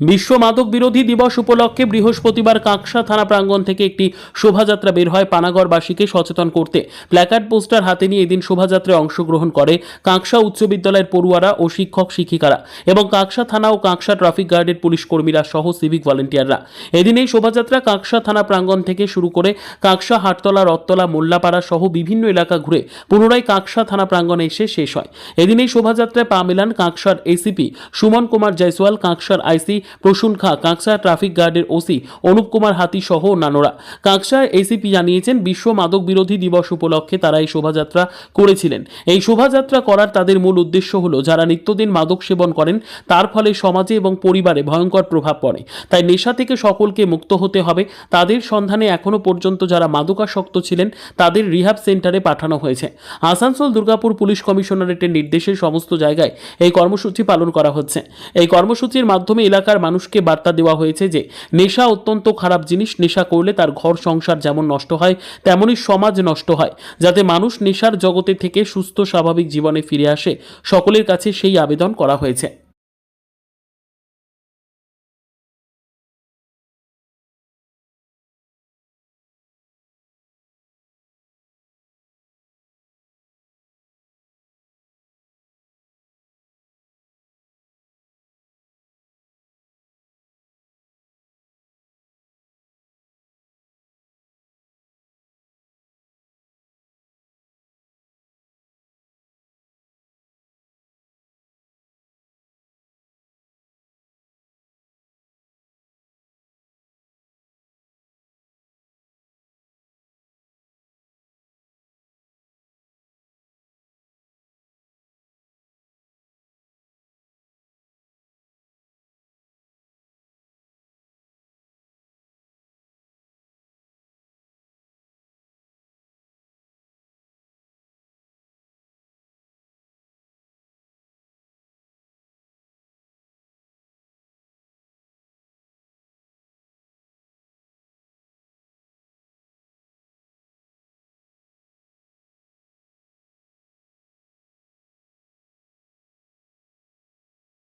বিশ্ব মাদক বিরোধী দিবস উপলক্ষে বৃহস্পতিবার কাঁকসা থানা প্রাঙ্গণ থেকে একটি শোভাযাত্রা বের হয় পানাগড়বাসীকে সচেতন করতে। প্ল্যাকার্ড পোস্টার হাতে নিয়ে এদিন শোভাযাত্রায় অংশগ্রহণ করে কাঁকসা উচ্চ বিদ্যালয়ের পড়ুয়ারা ও শিক্ষক শিক্ষিকারা এবং কাঁকসা থানা ও কাঁকসা ট্রাফিক গার্ডের পুলিশ কর্মীরা সহ সিভিক ভলেন্টিয়াররা। এদিন এই শোভাযাত্রা কাঁকসা থানা প্রাঙ্গণ থেকে শুরু করে কাঁকসা, হাটতলা, রথতলা, মোল্লাপাড়া সহ বিভিন্ন এলাকা ঘুরে পুনরায় কাঁকসা থানা প্রাঙ্গণে এসে শেষ হয়। এদিন এই শোভাযাত্রায় পা মেলান কাঁকসার এসিপি সুমন কুমার জয়সওয়াল, কাঁকসার আইসি প্রসূন খা কাঁকসা ট্রাফিক গার্ডের ওসি অনুপ কুমার হাতি সহ অন্যান্যরা। কাঁকসা এসিপি জানিয়েছেন, বিশ্ব মাদক বিরোধী দিবস উপলক্ষে তারা এই শোভাযাত্রা করেছিলেন। এই শোভাযাত্রা করার তাদের মূল উদ্দেশ্য হলো, যারা নিত্যদিন মাদক সেবন করেন, তার ফলে সমাজে এবং পরিবারে ভয়ঙ্কর প্রভাব পড়ে। তাই নেশা থেকে সকলকে মুক্ত হতে হবে। তাদের সন্ধানে এখনও পর্যন্ত যারা মাদকাসক্ত ছিলেন, তাদের রিহাব সেন্টারে পাঠানো হয়েছে। আসানসোল দুর্গাপুর পুলিশ কমিশনারেটের নির্দেশে সমস্ত জায়গায় এই কর্মসূচি পালন করা হচ্ছে। এই কর্মসূচির মাধ্যমে এলাকার মানুষকে বার্তা দেওয়া হয়েছে যে, নেশা অত্যন্ত খারাপ জিনিস, নেশা করলে তার ঘর, সংসার যেমন নষ্ট হয়, তেমনই সমাজ নষ্ট হয়, যাতে মানুষ নেশার জগতে থেকে সুস্থ, স্বাভাবিক জীবনে ফিরে আসে। সকলের কাছে সেই আবেদন করা হয়েছে।